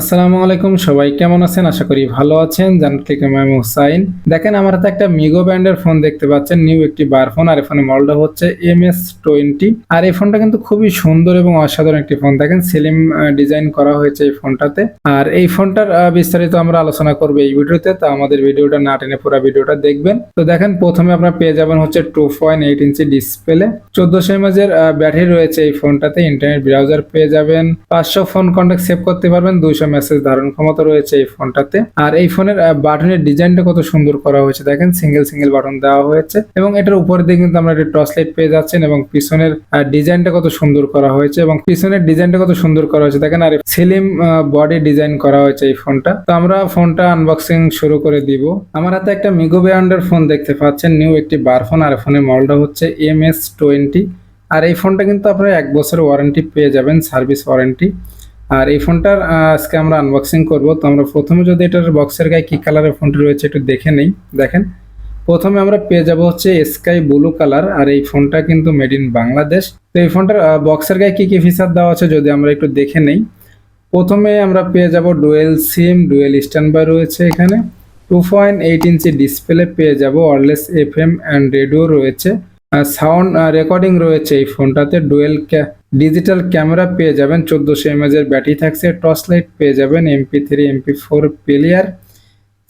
আসসালামু আলাইকুম, সবাই কেমন আছেন? আশা করি ভালো আছেন। জানতে কেমন হুসাইন দেখেন, আমার হাতে একটা মিগো ব্র্যান্ডের ফোন দেখতে পাচ্ছেন। নিউ একটি বার ফোন, আর এই ফোনের মডেলটা হচ্ছে এম এস টোয়েন্টি আর এই ফোনটা কিন্তু খুবই সুন্দর এবং অসাধারণ একটি ফোন। দেখেন, সেলিম ডিজাইন করা হয়েছে এই ফোনটাতে। আর এই ফোনটার বিস্তারিত আমরা আলোচনা করব এই ভিডিওতে। তো আমাদের ভিডিওটা না টেনে পুরো ভিডিওটা দেখবেন। তো দেখেন, প্রথমে আপনারা পেয়ে যাবেন হচ্ছে two point eight inch display চোদ্দশো এমএজের ব্যাটারি রয়েছে এই ফোনটাতে। ইন্টারনেট ব্রাউজার পেয়ে যাবেন। পাঁচশো ফোন কন্ট্যাক্ট সেভ করতে পারবেন। দুইশো মেসেজ ধারণ ক্ষমতা রয়েছে এই ফোনটাতে। আর এই ফোনের বাটনের ডিজাইনটা কত সুন্দর করা হয়েছে। দেখেন সিঙ্গেল সিঙ্গেল বাটন দেওয়া হয়েছে। এবং এটার উপরে দিয়ে কিন্তু আমরা একটা টর্চ লাইট পেয়ে যাচ্ছেন এবং পিছনের ডিজাইনটা কত সুন্দর করা হয়েছে এবং পিছনের ডিজাইনটা কত সুন্দর করা হয়েছে। দেখেন, আর সেলিম বডি ডিজাইন করা হয়েছে এই ফোনটা। তো আমরা ফোনটা আনবক্সিং শুরু করে দিব। আমার হাতে একটা মিগো ব্র্যান্ডের ফোন দেখতে পাচ্ছেন। নিউ একটি বার ফোন আর ফোনের মডেলটা হচ্ছে এম এস টোয়েন্টি আর এই ফোনটা কিন্তু আপনারা এক বছর ওয়ারেন্টি পেয়ে যাবেন সার্ভিস ওয়ারেন্টি আর এই ফোনটার আজকে আমরা আনবক্সিং করব। তো আমরা প্রথমে যদি এটার বক্সের গায়ে কি কালারের ফোনটি রয়েছে একটু দেখে নেই। দেখেন, প্রথমে আমরা পেয়ে যাব হচ্ছে স্কাই ব্লু কালার আর এই ফোনটা কিন্তু মেড ইন বাংলাদেশ। তো এই ফোনটার বক্সের গায়ে কী কী ফিচার দেওয়া আছে যদি আমরা একটু দেখে নেই। প্রথমে আমরা পেয়ে যাব dual sim dual stand by রয়েছে এখানে। Two point eight inch display পেয়ে যাব wireless F M and radio রয়েছে। সাউন্ড রেকর্ডিং রয়েছে এই ফোনটাতে ডুয়েল ডিজিটাল ক্যামেরা পেয়ে যাবেন চোদ্দোশো এমএজ এর ব্যাটারি থাকছে, টর্চ লাইট পেয়ে যাবেন MP three MP four player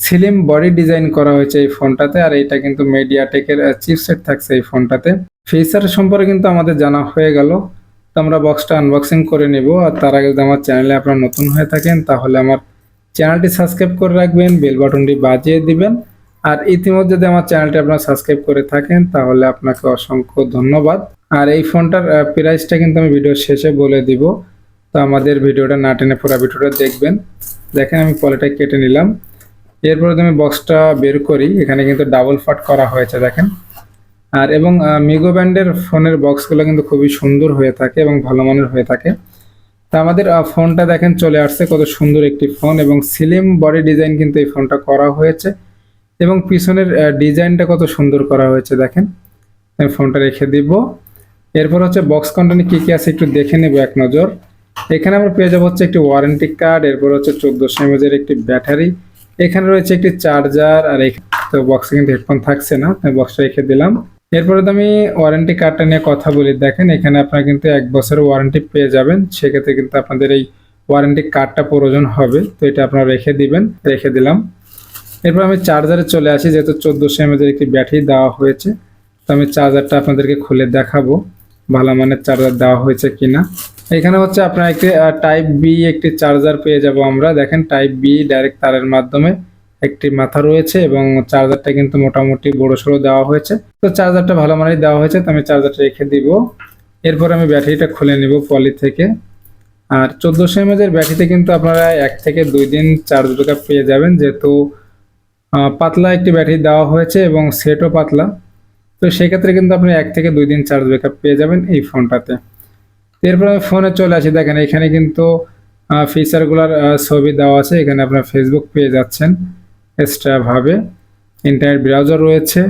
slim body design করা হয়েছে এই ফোনটাতে, আর এটা কিন্তু মিডিয়াটেকের চিপসেট থাকছে এই ফোনটাতে। ফিচার সম্পর্কে কিন্তু আমাদের জানা হয়ে গেল। তো আমরা বক্সটা আনবক্সিং করে নেব, আর তার আগে যদি আমার চ্যানেলে আপনারা নতুন হয়ে থাকেন, তাহলে আমার চ্যানেলটি সাবস্ক্রাইব করে রাখবেন বেল বাটনটি বাজিয়ে দিবেন। আর ইতিমধ্যে যদি আমার চ্যানেলটি আপনারা সাবস্ক্রাইব করে থাকেন, তাহলে আপনাকে অসংখ্য ধন্যবাদ। আর এই ফোনটার প্রাইসটা কিন্তু আমি ভিডিওর শেষে বলে দিব। তো আমাদের ভিডিওটা না টেনে পুরো ভিডিওটা দেখবেন। দেখেন আমি পলিটা কেটে নিলাম। এরপরে আমি বক্সটা বের করি, এখানে কিন্তু ডাবল ফাট করা হয়েছে, দেখেন। আর এবং মিগো ব্যান্ডের ফোনের বক্সগুলো কিন্তু খুবই সুন্দর হয়ে থাকে এবং ভালো মানের হয়ে থাকে। তা আমাদের ফোনটা দেখেন চলে আসছে, কত সুন্দর একটি ফোন এবং সিলিম বডি ডিজাইন কিন্তু এই ফোনটা করা হয়েছে এবং পিছনের ডিজাইনটা কত সুন্দর করা হয়েছে, দেখেন। আমি ফোনটা রেখে দিব। এরপর হচ্ছে বক্স কন্টেন্ট কি কি আছে একটু দেখে নেব এক নজর। এখানে আমরা পেয়ে যাব হচ্ছে একটি ওয়ারেন্টি কার্ড এরপর হচ্ছে চোদ্দোশো এমএজের একটি ব্যাটারি এখানে রয়েছে একটি চার্জার আর তো বক্সে কিন্তু হেডফোন থাকছে না, তাই বক্সটা রেখে দিলাম। এরপরে তো আমি ওয়ারেন্টি কার্ডটা নিয়ে কথা বলি, দেখেন এখানে আপনারা কিন্তু এক বছরের ওয়ারেন্টি পেয়ে যাবেন। সেক্ষেত্রে কিন্তু আপনাদের এই ওয়ারেন্টি কার্ডটা প্রয়োজন হবে, তো এটা আপনারা রেখে দিবেন, রেখে দিলাম। এরপর আমি চার্জারে চলে আসি, যেহেতু চোদ্দোশো এমএজের একটি ব্যাটারি দেওয়া হয়েছে। তো আমি চার্জারটা আপনাদেরকে খুলে দেখাবো। ভালো মানের চার্জার দেওয়া হয়েছে কিনা। এখানে হচ্ছে আপনার একটি টাইপ বি একটি চার্জার পেয়ে যাব আমরা। দেখেন টাইপ বি ডাইরেক্ট তারের মাধ্যমে একটি মাথা রয়েছে এবং চার্জারটা কিন্তু মোটামুটি বড় সড়ো দেওয়া হয়েছে। তো চার্জারটা ভালো মানের দেওয়া হয়েছে, তো আমি চার্জারটা রেখে দিব। এরপর আমি ব্যাটারিটা খুলে নিব পলি থেকে। আর চোদ্দোশো এমএজের ব্যাটারিতে কিন্তু আপনারা এক থেকে দুই দিন চার্জ ব্যাকআপ পেয়ে যাবেন, যেহেতু পাতলা একটি ব্যাটারি দেওয়া হয়েছে এবং সেটও পাতলা। তো সেক্ষেত্রে কিন্তু আপনি এক থেকে দুই দিন চার্জ ব্যাকআপ পেয়ে যাবেন এই ফোনটাতে। এরপর আমি ফোনে চলে আসি, দেখেন এখানে কিন্তু ফিচারগুলোর ছবি দেওয়া আছে, এখানে আপনার ফেসবুক পেয়ে যাচ্ছেন এক্সট্রাভাবে ইন্টারনেট ব্রাউজার রয়েছে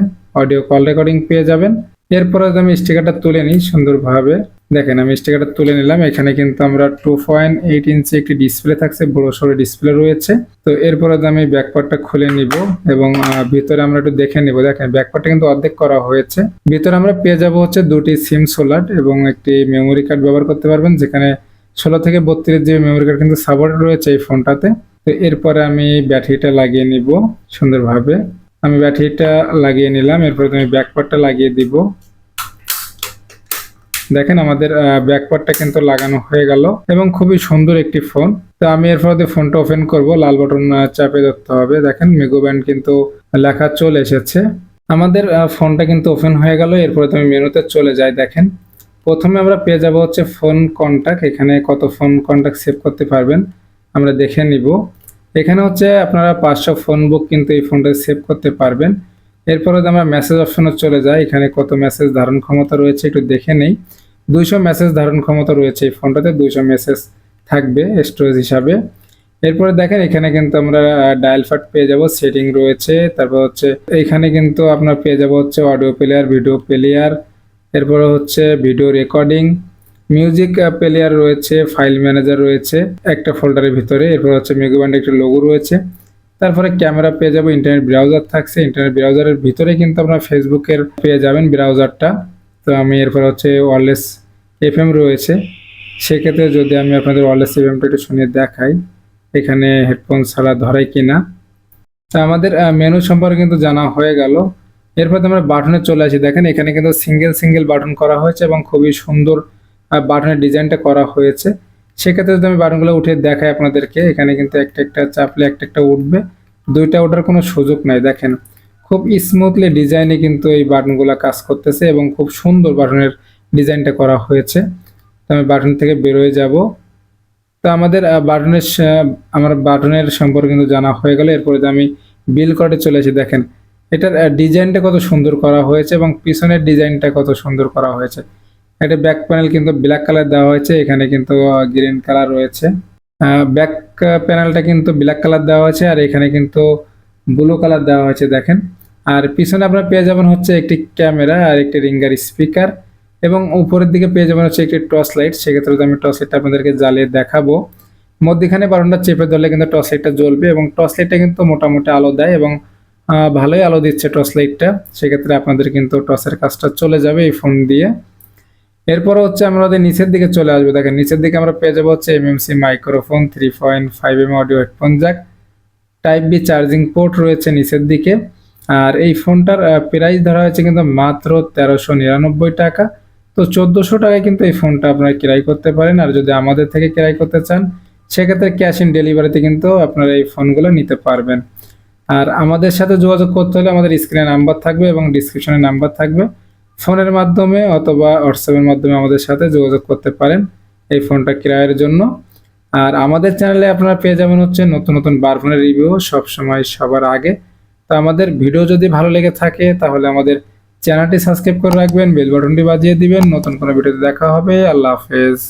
অডিও কল রেকর্ডিং পেয়ে যাবেন। এরপরে আমি স্টিকারটা তুলে নিই সুন্দরভাবে। দেখেন, আমি স্টিকারটা তুলে নিলাম। এখানে কিন্তু আমরা টু পয়েন্ট এইট ইঞ্চি একটি ডিসপ্লে থাকছে, বড় সড়ো ডিসপ্লে রয়েছে। তো এরপরে আমি ব্যাকপার্টটা খুলে নিব এবং ভিতরে আমরা একটু দেখে নিব। দেখেন ব্যাকপার্টটা কিন্তু অর্ধেক করা হয়েছে। ভিতরে আমরা পেয়ে যাব হচ্ছে দুটি সিম সোলার এবং একটি মেমোরি কার্ড ব্যবহার করতে পারবেন, যেখানে ষোলো থেকে বত্রিশ জিবি মেমোরি কার্ড কিন্তু সাপোর্ট রয়েছে এই ফোনটাতে তো এরপরে আমি ব্যাটারিটা লাগিয়ে নিব সুন্দরভাবে। আমি ব্যাটারিটা লাগিয়ে নিলাম, এরপরে আমি ব্যাকপার্টটা লাগিয়ে দিব। দেখেন আমাদের ব্যাকপার্টটা কিন্তু লাগানো হয়ে গেল এবং খুবই সুন্দর একটি ফোন। তো আমি এরপর ফোনটা ওপেন করব, লাল বাটন চাপে ধরতে হবে। দেখেন মেগো ব্যান্ড কিন্তু লেখা চলে এসেছে। আমাদের ফোনটা কিন্তু ওপেন হয়ে গেল, এরপরে তুমি মেনুতে চলে যাই, দেখেন। প্রথমে আমরা পেয়ে যাব হচ্ছে ফোন কন্টাক্ট এখানে কত ফোন কন্টাক্ট সেভ করতে পারবেন আমরা দেখে নিব। এখানে হচ্ছে আপনারা পাঁচশো ফোন বুক কিন্তু এই ফোনটা সেভ করতে পারবেন। এরপরে আমরা মেসেজ অপশনে চলে যাই, এখানে কত মেসেজ ধারণ ক্ষমতা রয়েছে একটু দেখে নেই। দুইশো মেসেজ ধারণ ক্ষমতা রয়েছে এই ফোনটাতে দুইশো মেসেজ থাকবে স্টোরেজ হিসাবে। এরপরে দেখেন, এখানে কিন্তু আমরা ডায়াল ফাট পেয়ে যাব সেটিং রয়েছে, তারপর হচ্ছে, এখানে কিন্তু আপনার পেয়ে যাব হচ্ছে অডিও প্লেয়ার ভিডিও প্লেয়ার এরপরে হচ্ছে ভিডিও রেকর্ডিং মিউজিক প্লেয়ার রয়েছে ফাইল ম্যানেজার রয়েছে একটা ফোল্ডারের ভিতরে, এরপর হচ্ছে মিগো ব্যান্ডের একটা লোগো রয়েছে। তারপরে ক্যামেরা পেয়ে যাব ইন্টারনেট ব্রাউজার থাকছে ইন্টারনেট ব্রাউজারের ভিতরে কিন্তু আপনার ফেসবুকের পেয়ে যাবেন ব্রাউজারটা তো আমি এরপর হচ্ছে ওয়ারলেস এফএম রয়েছে। সেক্ষেত্রে যদি আমি আপনাদের ওয়ারলেস এফএমটা একটু শুনে দেখাই, এখানে হেডফোন ছাড়া ধরে কিনা। তো আমাদের মেনু সম্পর্কে কিন্তু জানা হয়ে গেল। এরপর তো আমরা বাটনে চলে আসি। দেখেন এখানে কিন্তু সিঙ্গেল সিঙ্গেল বাটন করা হয়েছে এবং খুবই সুন্দর বাটনের ডিজাইনটা করা হয়েছে। সেক্ষেত্রে যদি আমি বাটনগুলো উঠে দেখাই আপনাদেরকে, এখানে কিন্তু একটা একটা চাপলে একটা একটা উঠবে। দুইটা ওঠার কোনো সুযোগ নাই, দেখেন। খুব স্মুথলি ডিজাইনে কিন্তু এই বাটনগুলো কাজ করতেছে এবং খুব সুন্দর বাটনের ডিজাইনটা করা হয়েছে। তো আমি বাটন থেকে বেরোয় যাব। তো আমাদের বাটনের আমার বাটনের সম্পর্কে কিন্তু জানা হয়ে গেল। এরপরে যে আমি বিল কার্ডে চলে এসে দেখেন, এটার ডিজাইনটা কত সুন্দর করা হয়েছে এবং পিছনের ডিজাইনটা কত সুন্দর করা হয়েছে। এটা ব্যাক প্যানেল কিন্তু ব্ল্যাক কালার দেওয়া হয়েছে, এখানে কিন্তু গ্রিন কালার রয়েছে। ব্যাক প্যানেলটা কিন্তু ব্ল্যাক কালার দেওয়া হয়েছে আর এখানে কিন্তু ব্লু কালার দেওয়া হয়েছে, দেখেন। আর পিছনে আপনারা পেয়ে যাবেন হচ্ছে একটি ক্যামেরা আর একটি রিঙ্গার স্পিকার এবং উপরের দিকে পেয়ে যাবেন হচ্ছে একটি টর্চ লাইট সেক্ষেত্রে আমি টর্চ লাইটটা আপনাদেরকে জ্বালিয়ে দেখাবো। মধ্যখানে বাটনটা চেপে ধরলে কিন্তু টর্চ লাইটটা জ্বলবে এবং টর্চ লাইটটা কিন্তু মোটামুটি আলো দেয় এবং ভালোই আলো দিচ্ছে টর্চ লাইটটা সেক্ষেত্রে আপনাদের কিন্তু টর্চের কাজটা চলে যাবে এই ফোন দিয়ে। এরপর হচ্ছে আমরা ওদের নিচের দিকে চলে আসব। দেখেন, নিচের দিকে আমরা পেয়ে যাব হচ্ছে MMC microphone three point five M audio headphone jack type B charging port রয়েছে নিচের দিকে। আর এই ফোনটার প্রাইস ধরা হয়েছে কিন্তু মাত্র তেরোশো নিরানব্বই টাকা। তো চোদ্দোশো টাকায় কিন্তু এই ফোনটা আপনারা ক্রয় করতে পারেন। আর যদি আমাদের থেকে ক্রয় করতে চান, সেক্ষেত্রে ক্যাশ ইন ডেলিভারিতে কিন্তু আপনারা এই ফোনগুলো নিতে পারবেন। আর আমাদের সাথে যোগাযোগ করতে হলে আমাদের স্ক্রিনে নাম্বার থাকবে এবং ডিসক্রিপশনে নাম্বার থাকবে। ফোনের মাধ্যমে অথবা হোয়াটসঅ্যাপের মাধ্যমে আমাদের সাথে যোগাযোগ করতে পারেন এই ফোনটা ক্রয়ের জন্য। আর আমাদের চ্যানেলে আপনারা পেয়ে যাবেন হচ্ছে নতুন নতুন বার ফোনের রিভিউ সবসময় সবার আগে। তো আমাদের ভিডিও যদি ভালো লেগে থাকে তাহলে আমাদের চ্যানেলটি সাবস্ক্রাইব করে রাখবেন, বেল বাটনটি বাজিয়ে দিবেন। নতুন কোনো ভিডিওতে দেখা হবে। আল্লাহ হাফেজ।